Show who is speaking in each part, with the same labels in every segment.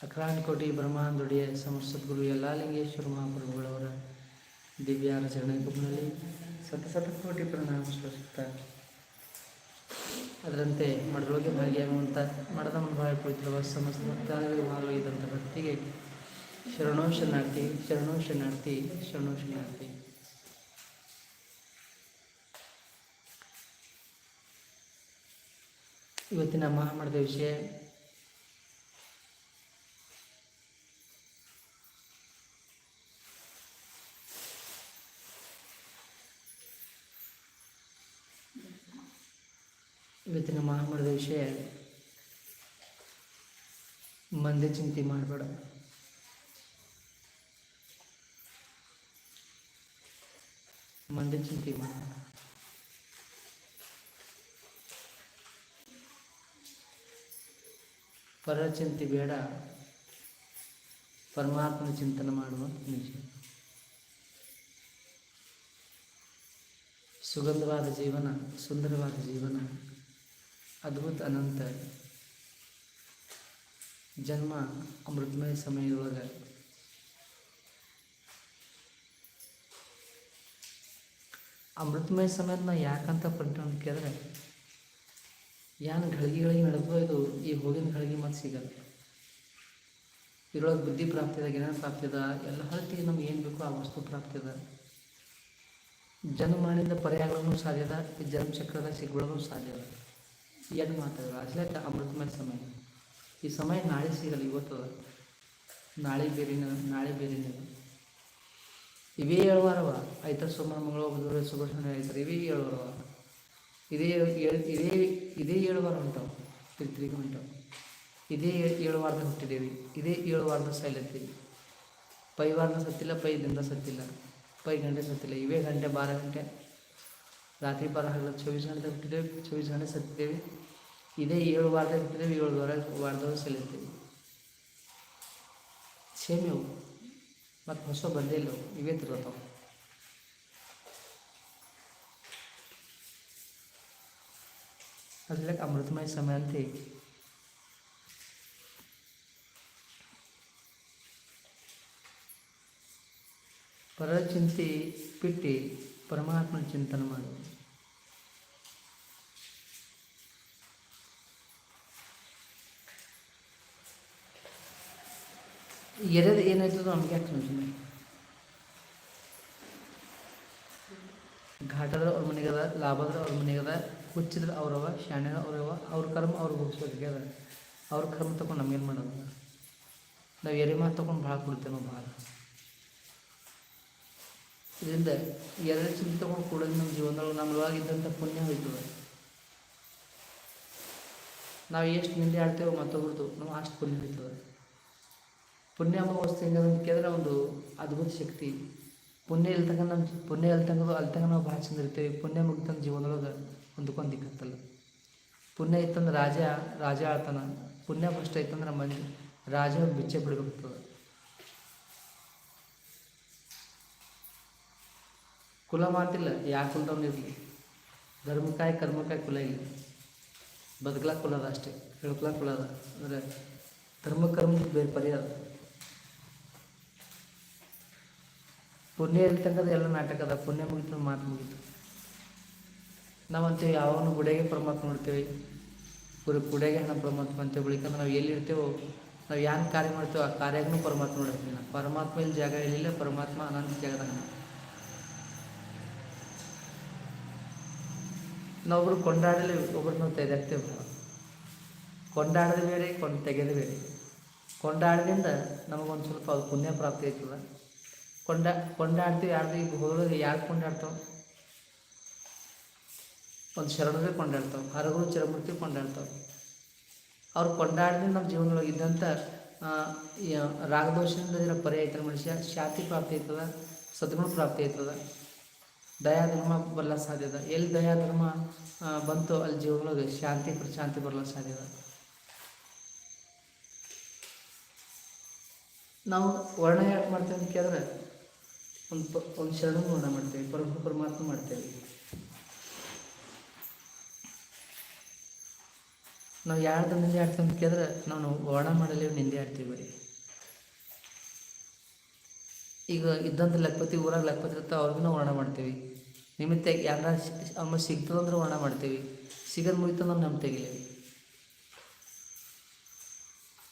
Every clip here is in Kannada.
Speaker 1: ಅಕ್ರಾಂಕೋಟಿ ಸಮಸ್ತ ಗುರು ಎಲ್ಲ ಲಿಂಗೇಶ್ವರ ಮಹಾಪ್ರಭುಗಳವರ ದಿವ್ಯಾರ ಚರಣಕುಂಭದಲ್ಲಿ ಸತ ಶತಕೋಟಿ ಪ್ರಣಾಮ ಸಲ್ಲಿಸುತ್ತಾ ಅದರಂತೆ ಮಡದೊಳಗೆ ಭಾಗಿಯಾಗುವಂಥ ಮಡದ ಮನುಭಾವ ಕುಳಿತಿರುವ ಸಮಸ್ತ ಭಕ್ತಾದಿಗಳು ಭಾಗವಹಿಸಿದಂಥ ಭಕ್ತಿಗೆ ಶರಣೋಶನಾರ್ಥಿ ಶರಣೋಶನಾರ್ಥಿ ಶರಣೋಶನಾರ್ಥಿ ಇವತ್ತಿನ ಮಹಾಮಠದ ವಿಷಯ ಇವತ್ತಿನ ಮಹಾಮಠದ ವಿಷಯ ಮಂದೆ ಚಿಂತೆ ಮಾಡಬೇಡ. ಮಂದೆ ಚಿಂತೆ ಮಾಡಬೇಡ. ಪರ ಚಿಂತೆ ಬೇಡ. ಪರಮಾತ್ಮನ ಚಿಂತನೆ ಮಾಡುವ ನಿಜ. ಸುಗಂಧವಾದ ಜೀವನ, ಸುಂದರವಾದ ಜೀವನ. ಅದ್ಭುತ ಅನಂತ. ಜನ್ಮ ಅಮೃತಮಯ ಸಮಯದೊಳಗೆ. ಅಮೃತಮಯ ಸಮಯನ ಯಾಕಂತ ಪಟ್ಟು ಅಂತ ಕೇಳಿದ್ರೆ ಏನು ಘಳಿಗೆಗಳಿಗೆ ಇದು ಈ ಹೋಗಿನ ಘಳಿಗೆ ಮತ್ತೆ ಸಿಗಲ್ಲ. ಇದ್ರೊಳಗೆ ಬುದ್ಧಿ ಪ್ರಾಪ್ತಿ ಅದ, ಜ್ಞಾನ ಪ್ರಾಪ್ತಿ ಎಲ್ಲ ಹೊರಟಿಗೆ ನಮ್ಗೆ ಏನು ಬೇಕೋ ಆ ವಸ್ತು ಪ್ರಾಪ್ತಿ ಅದ. ಜನ್ಮಾನಿಂದ ಪರ್ಯಾಗಳನ್ನು ಸಾಧ್ಯದ ಈ ಜನ್ಮ ಚಕ್ರದ ಸಿಗ್ಕೊಳ್ಳೋದು ಸಾಧ್ಯ ಏನು ಮಾತಾಡೋದು ಅಸಲೇಕ ಅಮೃತಮಯ ಸಮಯ. ಈ ಸಮಯ ನಾಳೆ ಸಿಗಲ್ಲ, ಇವತ್ತು ನಾಳೆ ಬೇರೆನ, ನಾಳೆ ಬೇರೆನೇ ಇವೇ ಏಳುವಾರವ. ಐತರ ಸೋಮವಾರ, ಮಂಗಳವಾರ, ಬುಧವಾರ ಸುಭಾಷಣ ಐತರ ಇವೇ ಏಳುವಾರವ. ಇದೇ ಇದೇ ಇದೇ ಏಳು ವಾರ ಹೊಂಟವು ತಿರುಗಿ ಹೊಂಟವು ಇದೇ ಏಳು ವಾರದ ಹುಟ್ಟಿದ್ದೇವೆ. ಇದೇ ಏಳು ವಾರದ ಸಾಯ್ಲತ್ತೀವಿ ಪೈ ವಾರದ ಸತ್ತಿಲ್ಲ, ಪೈ ದಿಂದ ಸತ್ತಿಲ್ಲ. ಪೈ ಗಂಟೆ ಸತ್ತಿಲ್ಲ. ಇವೇ ಗಂಟೆ, ಬಾರ ಗಂಟೆ. ರಾತ್ರಿ ಬಾರ ಹಗಲ ಚೌಬೀಸ್ ಗಂಟೆ ಹುಟ್ಟಿದ್ದೇವೆ ಚೌಬೀಸ್ ಗಂಟೆ ಸತ್ತಿದ್ದೇವೆ ಇದೇ ಏಳು ವಾರದಾಗ ಹುಟ್ಟಿದ್ದೇವೆ ಏಳು ವಾರ ವಾರದಾಗ ಸಲ್ಲಿರ್ತೀವಿ ಸೇಮ್ ಇವು ಮತ್ತು ಹೊಸ ಬಂದೇ ಇಲ್ಲ ಅವು. ಇವೇ ತಿರ್ಗತಾವೆ ಅದಕ್ಕೆ ಅಮೃತಮಯ ಸಮಯ ಅಂತ ಐತಿ ಪರ ಚಿಂತೆ ಬಿಟ್ಟು ಪರಮಾತ್ಮನ ಚಿಂತನೆ ಮಾಡು. ಎರೆದು ಏನಾಯ್ತದೋ ನಮ್ಗೆ ಯಾಕೆ ಸುಮ್ಮನೆ ಘಾಟದ್ರೆ ಅವ್ರ ಮನೆಗದ ಲಾಭದ್ರೆ ಅವ್ರ ಮನೆಗದ ಹುಚ್ಚಿದ್ರೆ ಅವ್ರವ ಶಾಣೆ ಅವ್ರವ ಅವ್ರ ಕರ್ಮ ಅವ್ರಿಗೆ ಹೋಗಿಸ್ಬೇಕಾಗ್ಯದ ಅವ್ರ ಕರ್ಮ ತಗೊಂಡು ನಮ್ಗೇನು ಮಾಡೋದು? ನಾವು ಎರೆ ಮಾತು ತೊಗೊಂಡು ಭಾಳ ಕೊಡ್ತೇವೆ ನಾವು ಭಾಳ. ಇದರಿಂದ ಎರಡು ಚಿಂತೆ ತಗೊಂಡು ಕೂಡ ನಮ್ಮ ಜೀವನದೊಳಗೆ ನಮ್ಮೊಳಗಿದ್ದಂಥ ಪುಣ್ಯ ಹೋಯ್ತದೆ. ನಾವು ಎಷ್ಟು ನಿಂದೆ ಆಡ್ತೇವೋ ಮತ್ತೊಬ್ರದ್ದು ನಾವು ಅಷ್ಟು ಪುಣ್ಯ ಹೋಯ್ತದೆ. ಪುಣ್ಯ ಅಂಬ ವಸ್ತು ಹೆಂಗದ ಅಂತ ಕೇಳಿದ್ರೆ ಒಂದು ಅದ್ಭುತ ಶಕ್ತಿ. ಪುಣ್ಯ ಇಲ್ತಂಗ ನಮ್ಮ ಪುಣ್ಯ ಇಲ್ತಂಗದು ಅಲ್ತಂಗ ನಾವು ಭಾಳ ಚಂದ ಇರ್ತೇವೆ. ಪುಣ್ಯ ಮುಗಿತಂದು ಜೀವನದೊಳಗೆ ಒಂದಕ್ಕೊಂದು ದಿಕ್ಕತ್ತಲ್ಲ ಪುಣ್ಯ ಇತ್ತಂದ್ರೆ ರಾಜ ರಾಜ ಆಳ್ತಾನ. ಪುಣ್ಯ ಫಸ್ಟ್ ಐತಂದ್ರೆ ಮಂದಿ ರಾಜ ಬಿಚ್ಚೆ ಬಿಡ್ಬೇಕಾಗ್ತದೆ. ಕುಲ ಮಾತಿಲ್ಲ ಯಾ ಕುಲದವ್ನು ಇರಲಿ? ಧರ್ಮಕಾಯಿ ಕರ್ಮಕಾಯಿ ಕುಲ ಇಲ್ಲ. ಬದುಕಲಾಕ ಕುಲ ಅದ ಅಷ್ಟೇ ಹೇಳ್ಕೊಳ ಕುಲ ಅದ ಅಂದರೆ ಧರ್ಮ ಕರ್ಮ ಬೇರೆ ಪರಿಹಾರ ಪುಣ್ಯ ಇರ್ತಕ್ಕಂಥ ಎಲ್ಲ ನಾಟಕ ಅದ, ಪುಣ್ಯ ಮುಗಿತು, ಮಾತು ಮುಗೀತು. ನಾವಂತೇವೆ ಯಾವನು ಗುಡಿಯಾಗೆ ಪರಮಾತ್ಮ ನೋಡ್ತೇವೆ. ಗುರು ಗುಡಿಯಾಗೆ ಹಣ ಪರಮಾತ್ಮ ಅಂತೇವೆ ನಾವು ಎಲ್ಲಿ ಇರ್ತೇವೋ, ನಾವು ಏನು ಕಾರ್ಯ ಮಾಡ್ತೇವೋ ಆ ಕಾರ್ಯಗೂ ಪರಮಾತ್ಮ ನೋಡಿರ್ತೀವಿ. ನಾವು ಪರಮಾತ್ಮ ಇಲ್ಲಿ ಜಾಗ ಇರಲಿಲ್ಲ ಪರಮಾತ್ಮ ಅನಂತ ಜಾಗದಾಗ ನಾವೊಬ್ರು ಕೊಂಡಾಡಲಿ ಒಬ್ಬರು ನಾವು ಕೊಂಡಾಡದ ಬೇರೆ ಕೊಂಡು ತೆಗೆದು ಬೇರೆ ಕೊಂಡಾಡದಿಂದ ನಮಗೊಂದು ಸ್ವಲ್ಪ ಅದು ಪುಣ್ಯ ಪ್ರಾಪ್ತಿ ಆಯ್ತದ ಕೊಂಡ, ಕೊಂಡಾಡ್ತೀವಿ, ಯಾರ್ದು ಈಗ ಹೋಗೋದು ಯಾರು ಕೊಂಡಾಡ್ತಾವೆ ಒಂದು ಶರಣರೇ ಕೊಂಡಾಡ್ತಾವೆ ಹರಗುರು, ಚರಮೂರ್ತಿ ಕೊಂಡಾಡ್ತಾವೆ ಅವ್ರು ಕೊಂಡಾಡ್ದಿಂದ ನಮ್ಮ ಜೀವನದೊಳಗೆ ಇದ್ದಂಥ ರಾಗದೋಷದಿಂದ ಪರಿ ಆಯ್ತದ ಮನುಷ್ಯ? ಶಾಂತಿ ಪ್ರಾಪ್ತಿ ಆಯ್ತದ ಸದ್ಗುಣ ಪ್ರಾಪ್ತಿ ಆಯ್ತದ ದಯಾಧರ್ಮ ಬರಲ ಸಾಧ್ಯದ ಎಲ್ಲಿ ದಯಾಧರ್ಮ ಬಂತು ಅಲ್ಲಿ ಜೀವನದೊಳಗೆ ಶಾಂತಿ ಪ್ರಶಾಂತಿ ಬರಲ ಸಾಧ್ಯದ ನಾವು ವರ್ಣ ಯಾಕೆ ಮಾಡ್ತೇವೆ ಅಂತ ಕೇಳಿದ್ರೆ, ಒಂದು ಪ ಒಂದು ಶರಣ ವರ್ಣ ಮಾಡ್ತೇವೆ, ಪರಮ ಪರಮಾತ್ಮ ಮಾಡ್ತೇವೆ. ನಾವು ಯಾರ್ದು ನಿಂದೆ ಆಡ್ತೀವಿ ಅಂತ ಕೇಳಿದ್ರೆ, ನಾವು ವರ್ಣ ಮಾಡಲಿ ನಿಂದೆ ಆಡ್ತೀವಿ ಬರೀ. ಈಗ ಇದ್ದಂಥ ಲಕ್ಪತಿ, ಊರಾಗ ಲಕ್ಪತಿ ಇರ್ತಾವೆ ಅವ್ರಿಗೂ ವರ್ಣ ಮಾಡ್ತೀವಿ. ನಿಮಿತ್ತ ಯಾರ ಆಮೇಲೆ ಸಿಗ್ತದಂದ್ರೆ ವರ್ಣ ಮಾಡ್ತೀವಿ. ಸಿಗದ್ ಮುಗಿತಂದ್ರೆ ನಮ್ಮ ತೆಗಿಲೇವಿ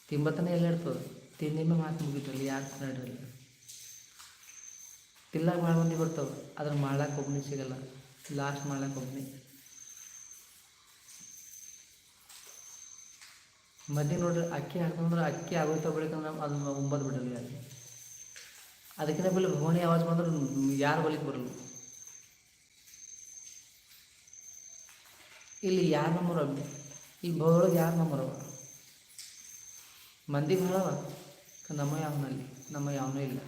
Speaker 1: ತಿಂಬತ್ತನೇ ಎಲ್ಲ ಇರ್ತದೆ ತಿಂದಿಮೆ ಮಾತು ಮುಗಿದ್ರಲ್ಲಿ ಯಾರು ನಡ್ರಲ್ಲ ತಿಲ್ಲಾಗ ಭಾಳ ಮಂದಿ ಬರ್ತಾವೆ ಅದ್ರ ಮಾಡ್ಲಾಕ ಒಬ್ಬನೇ ಸಿಗಲ್ಲ. ಲಾಸ್ಟ್ ಮಾಡ್ಲಾಕ ಒಬ್ಬನೇ ಮಧ್ಯೆ ನೋಡ್ರಿ, ಅಕ್ಕಿ ಹಾಕ್ತಂದ್ರೆ ಅಕ್ಕಿ ಆಗೋಯ್ತಾ ಬೆಳಿಕಂದ್ರೆ ಅದನ್ನ ಒಂಬತ್ತು ಬಿಡಲ್ಲ ಯಾರು ಅದಕ್ಕಿಂತ ಬೆಲೆ ಭವಾನಿ ಆವಾಜ್ ಬಂದ್ರೆ ಯಾರು ಬಲಿಗೆ ಬರಲ್ಲ. ಇಲ್ಲಿ ಯಾರು ನಂಬರ್ ಈ ಭವಳಗೆ ಯಾರು ನಂಬರ್ ಅವ? ಮಂದಿ ಭಾಳ ಅವ. ನಮ್ಮ ಯಾವನಲ್ಲಿ? ನಮ್ಮ ಯಾವನೂ ಇಲ್ಲ.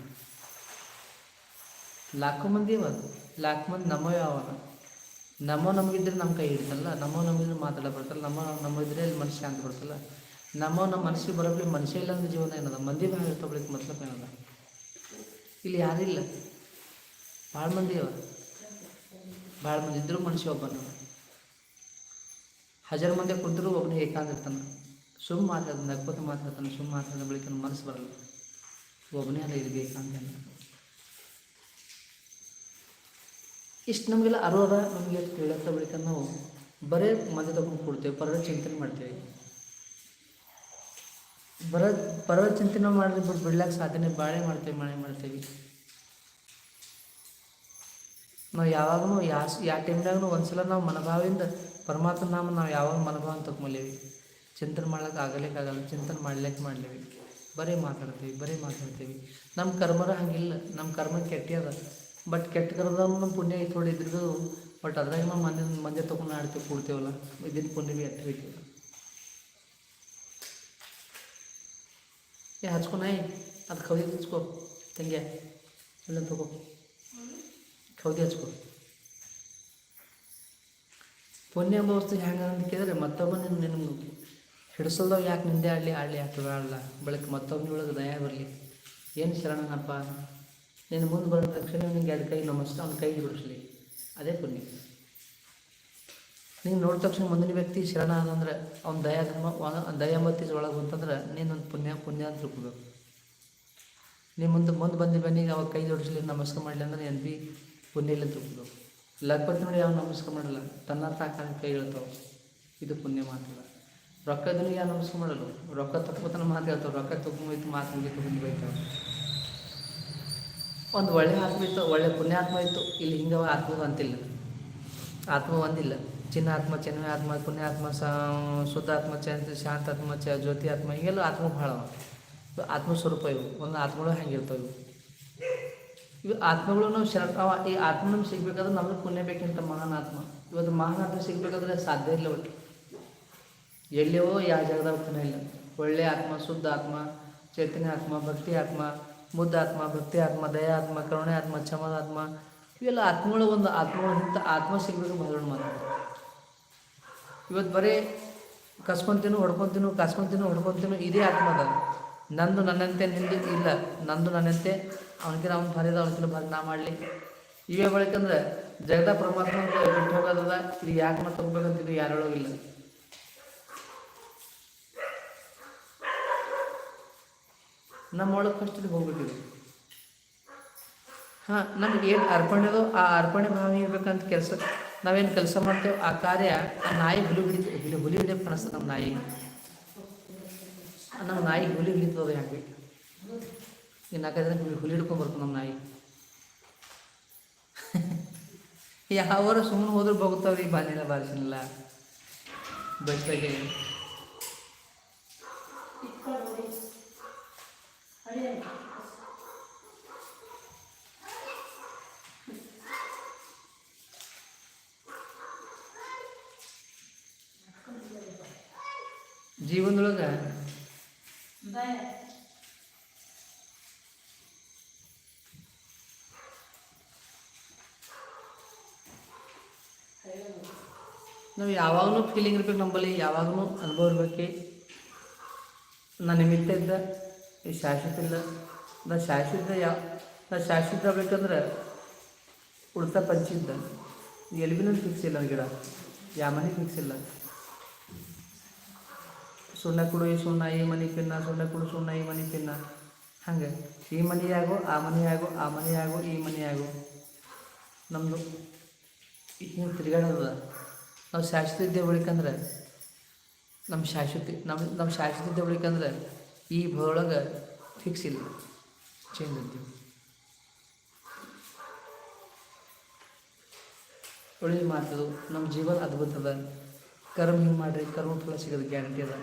Speaker 1: ಲಾಖೋ ಮಂದಿ ಅವ ಲಾಖ ಮಂದಿ ನಮ್ಮ ಯಾವನ ನಮ್ಮ ನಮಗಿದ್ರೆ ನಮ್ಮ ಕೈ ಹಿಡಿತಲ್ಲ. ನಮ್ಮ ನಮಗಿದ್ರೆ ಮಾತಾಡ ಬರ್ತಲ್ಲ. ನಮ್ಮ ನಮ್ಮ ಇದ್ರೆ ಇಲ್ಲಿ ಮನುಷ್ಯ ಅಂತ ಬರ್ತಲ್ಲ. ನಮ್ಮ ನಮ್ಮ ಮನಸ್ಸಿಗೆ ಬರೋಬ್ಲಿ ಮನುಷ್ಯ ಇಲ್ಲ ಅಂದ್ರೆ ಜೀವನ ಏನದ? ಮಂದಿ ಭಾಳ ಇರ್ತಬಳಿಕ ಮತ್ಲಬ್ ಏನದ? ಇಲ್ಲಿ ಯಾರಿಲ್ಲ ಭಾಳ ಮಂದಿ ಅವ ಭಾಳ ಮಂದಿ ಇದ್ದರೂ ಮನುಷ್ಯ ಒಬ್ಬನು. ಹಜಾರು ಮಂದಿ ಕುಂತರೂ ಒಬ್ಬನೇ ಏಕಾಂತ ಇರ್ತಾನೆ ಸುಮ್ಮ ಮಾತಾಡ್ತಾನೆ ನಗ್ಕೋತ ಮಾತಾಡ್ತಾನೆ ಸುಮ್ಮ ಮಾತಾಡಿದ ಬಳಿಕ ಮನಸ್ಸು ಬರಲ್ಲ. ಒಬ್ಬನೇ ಅಲ್ಲ ಏಕಾಂತ ಅಂತ. ಇಷ್ಟು ನಮಗೆಲ್ಲ ಅರೋರ ನಮಗೆ ತಿಳಿಯತ್ತ ಬಳಿಕ ನಾವು ಬರೇ ಮಂದಿ ತಗೊಂಡು ಕೊಡ್ತೇವೆ, ಬರೋ ಚಿಂತನೆ ಮಾಡ್ತೇವೆ. ಬರ ಬರೋ ಚಿಂತನೆ ಮಾಡಿದ್ರೆ ಬಿಟ್ಟು ಬಿಡ್ಲಾಕೆ ಸಾಧನೆ ಬಾಳೆ ಮಾಡ್ತೇವೆ, ಮಳೆ ಮಾಡ್ತೇವೆ. ನಾವು ಯಾವಾಗೂ ಯಾ ಯಾವ ಟೈಮ್ದಾಗೂ ಒಂದ್ಸಲ ನಾವು ಮನೋಭಾವದಿಂದ ಪರಮಾತ್ಮ ನಾಮ ನಾವು ಯಾವಾಗ ಮನೋಭಾವ ತಗೊಂಬಲೇವಿ ಚಿಂತನೆ ಮಾಡ್ಲಿಕ್ಕೆ ಆಗಲಿಕ್ಕಾಗಲ್ಲ ಚಿಂತನೆ ಮಾಡ್ಲಿಕ್ಕೆ ಮಾಡ್ಲೇವಿ. ಬರೀ ಮಾತಾಡ್ತೀವಿ ಬರೀ ಮಾತಾಡ್ತೀವಿ. ನಮ್ಮ ಕರ್ಮರ ಹಂಗಿಲ್ಲ. ನಮ್ಮ ಕರ್ಮ ಕೆಟ್ಟಿ ಅದ ಬಟ್ ಕೆಟ್ಟ ಕರ್ಮದ ನಮ್ಮ ಪುಣ್ಯ ನೋಡಿ ಇದ್ರದ್ದು ಬಟ್ ಅದ್ರಾಗ ನಾವು ಮಂದಿ ಮಂದಿ ತೊಗೊಂಡು ಆಡ್ತೀವಿ ಕೂಡ್ತೇವಲ್ಲ ಇದನ್ನ ಪುಣ್ಯ ಭೀ ಎಟ್ಟ ಏ ಹಚ್ಕೊ ನಾಯಿ ಅದು ಕೌದಿ ಹಚ್ಕೊ ತಂಗೆ ಇಲ್ಲ ತಗೋ ಕೌದಿ ಹಚ್ಕೊ ಪುಣ್ಯ ವಸ್ತು ಹೆಂಗೆ ಅಂತ ಕೇಳಿದ್ರೆ ಮತ್ತೊಬ್ಬ ನಿನ್ನ ನಿನಗೆ ಹಿಡಿಸಲ್ದವ್ ಯಾಕೆ ನಿಂದೆ ಆಡಲಿ ಆಡಲಿ ಯಾಕೆ ಆಡಲ್ಲ ಬೆಳಗ್ಗೆ ಮತ್ತೊಬ್ಬನೊಳಗೆ ದಯ ಬರಲಿ ಏನು ಶರಣನಪ್ಪ ನೀನು ಮುಂದೆ ಬರೋ ತಕ್ಷಣ ನಿನಗೆ ಎರಡು ಕೈ ನಮಸ್ತೆ ಅವ್ನ ಕೈ ಬಿಡಿಸ್ಲಿ ಅದೇ ಪುಣ್ಯ ನೀನು ನೋಡಿದ ತಕ್ಷಣ ಮುಂದಿನ ವ್ಯಕ್ತಿ ಶರಣ ಅಂದ್ರೆ ಅವ್ನ ದಯಾ ಧರ್ಮ ದಯಾಮತಿ ಒಳಗೆ ಬಂತಂದ್ರೆ ಒಂದು ಪುಣ್ಯ ಪುಣ್ಯ ಅಂತ ತಿಳ್ಕೊಬೇಕು. ನೀ ಮುಂದೆ ಮುಂದೆ ಬಂದು ಬನ್ನಿಗೆ ಅವಾಗ ಕೈ ಜೋಡಿಸಲಿ, ನಮಸ್ಕಾರ ಮಾಡಲಿ ಅಂದ್ರೆ ಏನು ಬಿ ಪುಣ್ಯ ಇಲ್ಲ ತಿಳ್ಕೊಬೇಕು. ಲಗ್ಪತಿ ನೋಡಿ ಯಾವ ನಮಸ್ಕಾರ ಮಾಡಲ್ಲ, ತನ್ನ ತಾಕ ಕೈ ಹೇಳ್ತಾವೆ. ಇದು ಪುಣ್ಯ ಮಾತಲ್ಲ ರೊಕ್ಕದನ್ನು ಯಾವ ನಮಸ್ಕಾರ ಮಾಡಲ್ಲ. ರೊಕ್ಕ ತಕ್ಕೋತನ ಮಾತು ಹೇಳ್ತಾವೆ. ರೊಕ್ಕ ತಗೊಂಬೈತು ಮಾತು ಮುಗಿತು ಬಂದು ಬೈತಾವೆ. ಒಂದು ಒಳ್ಳೆ ಆತ್ಮ ಇತ್ತು, ಒಳ್ಳೆ ಪುಣ್ಯಾತ್ಮ ಇತ್ತು, ಇಲ್ಲಿ ಹಿಂಗೆ ಆತ್ಮ ಅಂತಿಲ್ಲ ಆತ್ಮ ಒಂದಿಲ್ಲ ಚಿನ್ನ ಆತ್ಮ ಪುಣ್ಯಾತ್ಮ ಶುದ್ಧಾತ್ಮ ಚ ಶಾಂತಾತ್ಮ, ಚ ಜ್ಯೋತಿ ಆತ್ಮ ಹಿಂಗೆಲ್ಲ ಆತ್ಮ ಭಾಳ ಅವ. ಇವು ಒಂದು ಆತ್ಮಗಳು ಹೆಂಗಿರ್ತವೆ ಇವು? ಇವು ಆತ್ಮಗಳು ನಾವು ಶರಣ ಅವ ಈ ಆತ್ಮ ನಮ್ಗೆ ಸಿಗ್ಬೇಕಾದ್ರೆ ನಮಗೆ ಪುಣ್ಯ ಬೇಕಿಂತ ಮಹಾನ್ ಆತ್ಮ. ಇವತ್ತು ಮಹಾನ್ ಆತ್ಮ ಸಿಗ್ಬೇಕಾದ್ರೆ ಸಾಧ್ಯ ಇಲ್ಲ ಒಟ್ಟು. ಎಲ್ಲಿಯೋ ಯಾವ ಜಾಗದಾಗ ಪುಣ್ಯ ಇಲ್ಲ. ಒಳ್ಳೆಯ ಆತ್ಮ, ಶುದ್ಧ ಆತ್ಮ, ಚೈತನ್ಯ ಆತ್ಮ, ಭಕ್ತಿ ಆತ್ಮ, ಮುದ್ದ ಆತ್ಮ, ಭಕ್ತಿ ಆತ್ಮ, ದಯಾ ಆತ್ಮ, ಕರುಣೆ ಆತ್ಮ ಕ್ಷಮದ ಆತ್ಮ. ಇವೆಲ್ಲ ಆತ್ಮಗಳು ಒಂದು ಆತ್ಮಗಳು, ಇಂಥ ಆತ್ಮ ಸಿಗಬೇಕು ಬಹಳ ಮಾತು ಇವತ್ತು ಬರೀ ಕಸ್ಕೊಂತೀನು, ಹೊಡ್ಕೊತೀನು, ಕಸ್ಕೊಂತೀನು, ಹೊಡ್ಕೊತೀನೋ ಇದೇ ಆತ್ಮದ ನಂದು ನನ್ನಂತೆ ನಿಂದು ಇಲ್ಲ, ನಂದು ನನ್ನಂತೆ ಅವನಿಗೆ ಅವ್ನು ಭಾರಿ ಅದ ಅವನಿಗೆ ನಾ ಮಾಡಲಿ. ಇವೇ ಬಳಿಕಂದ್ರೆ ಜಗದ ಪರಮಾತ್ಮ ಬಿಟ್ಟು ಹೋಗೋದದ ಇದು ಯಾಕೆ ಮತ್ತೆ ಹೋಗ್ಬೇಕಂತ ಇದು ನಮ್ಮ ನಮ್ಮೊಳಗೆ ಫಸ್ಟ್ ಇದು ಹೋಗ್ಬಿಟ್ಟಿದೆ. ಹಾಂ, ನಮ್ಗೆ ಏನು ಅರ್ಪಣೆದೋ ಆ ಅರ್ಪಣೆ ಭಾವನೆ ಇರ್ಬೇಕಂತ ಕೆಲಸ ನಾವೇನು ಕೆಲಸ ಮಾಡ್ತೇವೆ, ಆ ಕಾರ್ಯ ಆ ನಾಯಿ ಹುಲಿ ಹಿಡಿತು ಹುಲಿ ಹಿಡಿಯಕ್ಕೆ ಕಾಣಿಸ್ತದೆ ನಮ್ಮ ನಾಯಿ. ನಮ್ಮ ನಾಯಿ ಹುಲಿ ಹಿಡಿತದ ಯಾಕೆ ಇನ್ನು ನಾಲ್ಕೈದು ಹುಲಿ ಹುಲಿ ಹಿಡ್ಕೊಂಡ್ಬರ್ತು ನಮ್ಮ ನಾಯಿ. ಯಾವಾರ ಸುಮ್ಮನೆ ಹೋದ್ರೆ ಬಗ್ತಾವ್ರಿ ಬಾಲಿಲ್ಲ ಬಾರಿಸಿಲ್ಲ ಬಸ್ಸಾಗೆ ಜೀವನದೊಳಗೆ ನಾವು ಯಾವಾಗಲೂ ಫೀಲಿಂಗ್ ಇರ್ಬೇಕು ನಮ್ಮಲ್ಲಿ, ಯಾವಾಗಲೂ ಅನುಭವ ಇರ್ಬೇಕು. ನಾ ನಿಮಿತ್ತ ಇದ್ದ, ಈ ಶಾಶ್ವತ ಇಲ್ಲ. ನಾ ಶಾಶ್ವತ ಯಾವ ನಾ ಶಾಶ್ವತ ಆಗ್ಬೇಕಂದ್ರೆ ಉಡ್ತಾ ಪಂಚಿದ್ದ ಎಲ್ಲಿ ಭೀ ಫಿಕ್ಸ್ ಇಲ್ಲ ಗಿಡ. ಯಾವ ಮನೆ ಫಿಕ್ಸ್ ಇಲ್ಲ. ಸುಣ್ಣ ಕೊಡು, ಈ ಸುಣ್ಣ, ಈ ಮನೆ ಪಿನ್ನ, ಸುಣ್ಣ ಕೊಡು, ಸುಣ್ಣ, ಈ ಮನೆ ಪಿನ್ನ. ಹಂಗೆ. ಈ ಮನೆಯಾಗು ಆ ಮನೆಯಾಗು ಆ ಮನೆಯಾಗು ಈ ಮನೆಯಾಗು ನಮ್ಮದು ಹಿಂಗೆ ತಿರುಗಾಡೋದ ನಾವು ಶಾಶ್ವತ ಇದ್ದೇ ಉಳಿಕಂದ್ರೆ ನಮ್ಮ ಶಾಶ್ವತಿ ನಮ್ಮ ನಮ್ಮ ಶಾಶ್ವತ ಇದ್ದೇ ಉಳಿಕಂದ್ರೆ ಈ ಭೂರೊಳಗೆ ಫಿಕ್ಸ್ ಇಲ್ಲ. ಚೇಂಜ್ ಅಂತೀವಿ ಒಳ್ಳೆ ಮಾತು ನಮ್ಮ ಜೀವನ ಅದ್ಭುತ ಅದ. ಕರ್ಮ ಹಿಂಗೆ ಮಾಡಿರಿ, ಕರ್ಮ ಫಲ ಸಿಗೋದು ಗ್ಯಾರಂಟಿ ಅದ.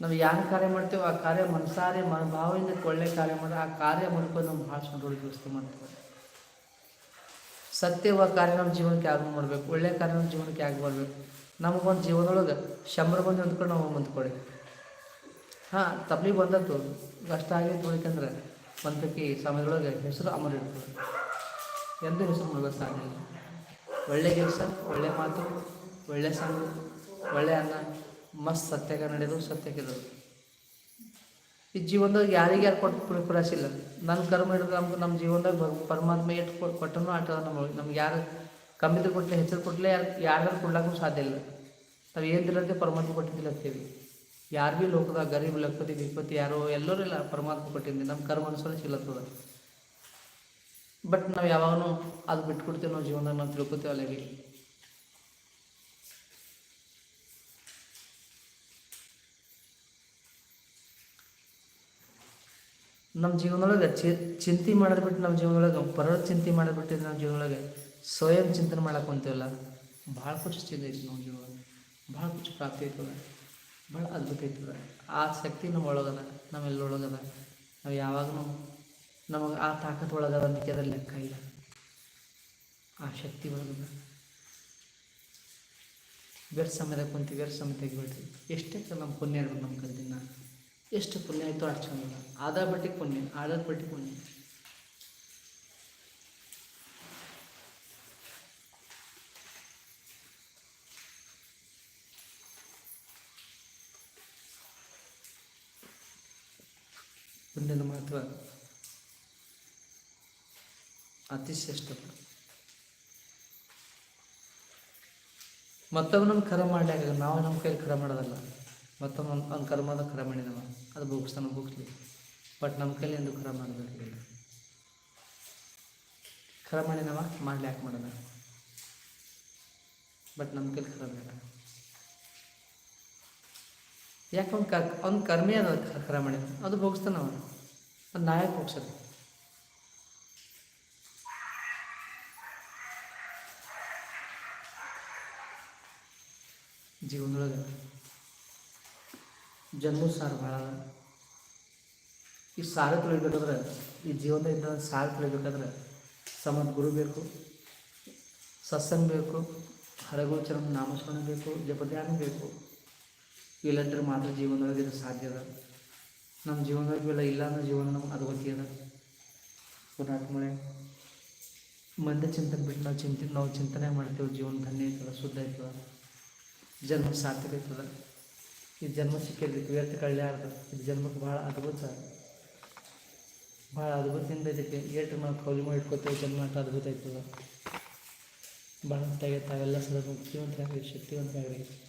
Speaker 1: ನಾವು ಯಾವ ಕಾರ್ಯ ಮಾಡ್ತೇವೆ ಆ ಕಾರ್ಯ ಮನಸಾರೆ ಮನ ಭಾವದಿಂದ ಒಳ್ಳೆ ಕಾರ್ಯ ಮಾಡಿದ್ರೆ ಆ ಕಾರ್ಯ ಮಾಡ್ಕೊಂಡು ನಾವು ಭಾಳ ಸಂತೋಷ ಮಾಡ್ತೇವೆ ಸತ್ಯವ ಕಾರ್ಯ ನಮ್ಮ ಜೀವನಕ್ಕೆ ಆಗ ಮಾಡಬೇಕು, ಒಳ್ಳೆ ಕಾರ್ಯ ನಮ್ಮ ಜೀವನಕ್ಕೆ ಆಗಿ ಬರಬೇಕು. ನಮಗೊಂದು ಜೀವನದೊಳಗೆ ಶಂಬರ ಬಂದು ಅಂದ್ಕೊಂಡು ನಾವು ಮುಂದ್ಕೊಳ್ಳಿ ಹಾಂ ತಪ್ಪಿ ಬಂದದ್ದು ಕಷ್ಟ ಆಗೈತೆ ಉಳಿಕಂದ್ರೆ ಒಂದಕ್ಕೆ ಸಮಯದೊಳಗೆ ಹೆಸರು ಅಮರ ಇರ್ತದೆ. ಎಂದು ಹೆಸರು ಮುಳುಗೋದು ಸಾಧ್ಯ ಒಳ್ಳೆ ಕೆಲಸ, ಒಳ್ಳೆ ಮಾತು, ಒಳ್ಳೆ ಸಂಘ, ಒಳ್ಳೆ ಅನ್ನ. ಮಸ್ತ್ ಸತ್ಯಾಗ ನಡೆದು ಸತ್ಯಕ್ಕೆದು ಈ ಜೀವನದಾಗ ಯಾರಿಗೆ ಯಾರು ಕೊಟ್ಟು ಪ್ರಿಫರೆನ್ಸ್ ನನ್ನ ಕರ್ಮ ಹಿಡಿದ್ರೆ ನಮ್ಗೆ ನಮ್ಮ ಜೀವನದಾಗ ಪರಮಾತ್ಮ ಎಷ್ಟು ಕೊಟ್ಟು ಕೊಟ್ಟನು ಆಟ ನಮ್ಮ ನಮ್ಗೆ ಯಾರು ಕಮ್ಮಿದ್ರೆ ಕೊಟ್ಟಲೆ ಹೆಚ್ಚು ಕೊಟ್ಟಲೆ ಯಾರು ಯಾರ್ಯಾರು ಕೊಡ್ಲಕ್ಕೂ ಸಾಧ್ಯ ಇಲ್ಲ. ನಾವು ಏನಿಲ್ಲಂತೆ ಪರಮಾತ್ಮ ಕೊಟ್ಟಿದ್ದಿಲ್ಲ ಯಾರು ಭೀ ಲೋಕದಾಗ ಗರೀಬ್ ಲಕ್ಷಪತಿ ವಿಪತಿ ಯಾರೋ ಎಲ್ಲರೂ ಇಲ್ಲ ಪರಮಾತ್ಮ ಕೊಟ್ಟಿದ್ದೆ ನಮ್ಮ ಕರ್ಮ ಅನುಸಾರ ಸಿಗ್ಲತ್ತದ ಬಟ್ ನಾವು ಯಾವಾಗೂ ಅದು ಬಿಟ್ಕೊಡ್ತೀವಿ ನಾವು ಜೀವನದಾಗ, ನಾವು ತಿಳ್ಕೊತೀವಿ ಅಲ್ಲಿಗೆ. ನಮ್ಮ ಜೀವನದೊಳಗೆ ಚಿ, ಚಿಂತೆ ಮಾಡೋದು ಬಿಟ್ಟು ನಮ್ಮ ಜೀವನದೊಳಗೆ ಪರರ ಚಿಂತೆ ಮಾಡೋದು ಬಿಟ್ಟು ನಮ್ಮ ಜೀವನದೊಳಗೆ ಸ್ವಯಂ ಚಿಂತನೆ ಮಾಡಕ್ಕೆ ಹೊಂತೀವಲ್ಲ ಭಾಳ ಖುಷಿ ಚಿಂತೆ ಐತಿ ನಮ್ಮ ಜೀವನ ಭಾಳ ಖುಷಿ ಪ್ರಾಪ್ತಿ ಐತದ ಭಾಳ ಅದ್ಭುತ ಐತದ ಆ ಶಕ್ತಿ ನಮ್ಮ ಒಳಗದ ನಮ್ಮೆಲ್ಲೊಳಗದ ನಾವು ಯಾವಾಗಲೂ ನಮಗೆ ಆ ತಾಕತ್ ಒಳಗದ ಅದಕ್ಕೆ ಲೆಕ್ಕ ಇಲ್ಲ. ಆ ಶಕ್ತಿ ಒಳಗದ. ವ್ಯರ್ಥ ಸಮಯದಾಗ ಕುಂತೀವಿ ವ್ಯರ್ಥ ಸಮಯ ತೆಗಿಬಿಡ್ತೀವಿ ಎಷ್ಟೇ ನಮ್ಮ ಪುಣ್ಯ ಇರ್ಬೇಕು ನಮ್ಮ ಕಲ್ದಿನ ಎಷ್ಟು ಪುಣ್ಯ ಆಯಿತು ಅಷ್ಟು ಆದ ಬಟ್ಟಿಗೆ ಪುಣ್ಯ ಆಡದ ಬಟ್ಟಿಗೆ ಪುಣ್ಯ. ಪುಣ್ಯದ ಮಹತ್ವ ಅತಿ ಶ್ರೇಷ್ಠ ಕರೆ ಮಾಡ್ಲಿಕ್ಕೆ ನಾವು ನಮ್ಮ ಕೈಯಲ್ಲಿ ಕರ ಮಾಡೋದಲ್ಲ. ಮತ್ತೊಬ್ಬ ಅವ್ನ ಕರ್ಮದ ಕರ ಮಾಡಿದವ. ಅದು ಭೋಗಿಸ್ತಾನೆ ಭೋಗಿಸ್ಲಿ ಬಟ್ ನಮ್ಮ ಕೈಲಿ ಎಂದು ಕರ ಮಾಡಬೇಕಿಲ್ಲ ಕರ ಮಾಡಿದವ, ಮಾಡಲಿ, ಯಾಕೆ ಮಾಡೋದ? ಬಟ್ ನಮ್ಮ ಕೈಲಿ ಕರ ಬೇಡ. ಯಾಕೆ ಅವ್ನು ಕರ್ ಅವ್ನ ಕರ್ಮಿ ಅದ ಕರ ಮಾಡಿದ ಅದು ಭೋಗಿಸ್ತಾನ ಅವನು ಅದು ನಾಯಕ ಹೋಗ್ಸೋದು ಜೀವನದೊಳಗೆ. ಜನ್ಮ ಸಾರ ಭಾಳ ಅದ. ಈ ಸಾರ ತಿಳಿಬೇಕಾದ್ರೆ, ಈ ಜೀವನದಿಂದ ಸಾರ ತಿಳಿಬೇಕಾದ್ರೆ ಸಮದ್ ಗುರು ಬೇಕು, ಸತ್ಸಂಗ ಬೇಕು, ಹರಗೋಚರ ನಾಮಸ್ಮರಣ ಬೇಕು, ಜಪಧ್ಯಾನ ಬೇಕು. ಇಲ್ಲಂದ್ರೆ ಮಾತ್ರ ಜೀವನದೊಳಗೆ ಇದು ಸಾಧ್ಯ ಅದ. ನಮ್ಮ ಜೀವನದಾಗ ಇಲ್ಲ ಇಲ್ಲ ಅನ್ನೋ ಜೀವನ ನಮ್ಗೆ ಅಧೋಗತಿ ಅದ. ಪುಣ್ಯಾತ್ಮಳೆ ಮಂದಿ ಚಿಂತನೆ ಬಿಟ್ಟು ನಾವು ಚಿಂತೆ, ನಾವು ಚಿಂತನೆ ಮಾಡ್ತೇವೆ. ಜೀವನ ಧನ್ಯ ಐತದ ಶುದ್ಧ ಐತದ ಜನ್ಮ ಸಾರ್ಥಕ ಐತದ ಈ ಜನ್ಮ ಸಿಕ್ಕಿರ್ಬೇಕು ವ್ಯರ್ಥ ಕಳ್ಯಾರ್ದು ಇದು ಜನ್ಮಕ್ಕೆ ಭಾಳ ಅದ್ಭುತ. ಭಾಳ ಅದ್ಭುತದಿಂದ ಇದಕ್ಕೆ. ಏಟ್ರು ನಾವು ಕೌಲಿ ಮಾಡಿ ಇಟ್ಕೋತೇವೆ, ಜನ್ಮ ಅಂತ ಅದ್ಭುತ ಐತದ ಭಾಳ ತಾಗೆ ತಾವೆಲ್ಲ ಸದಾ ಶಕ್ತಿವಂತರಾಗ್ರಿ.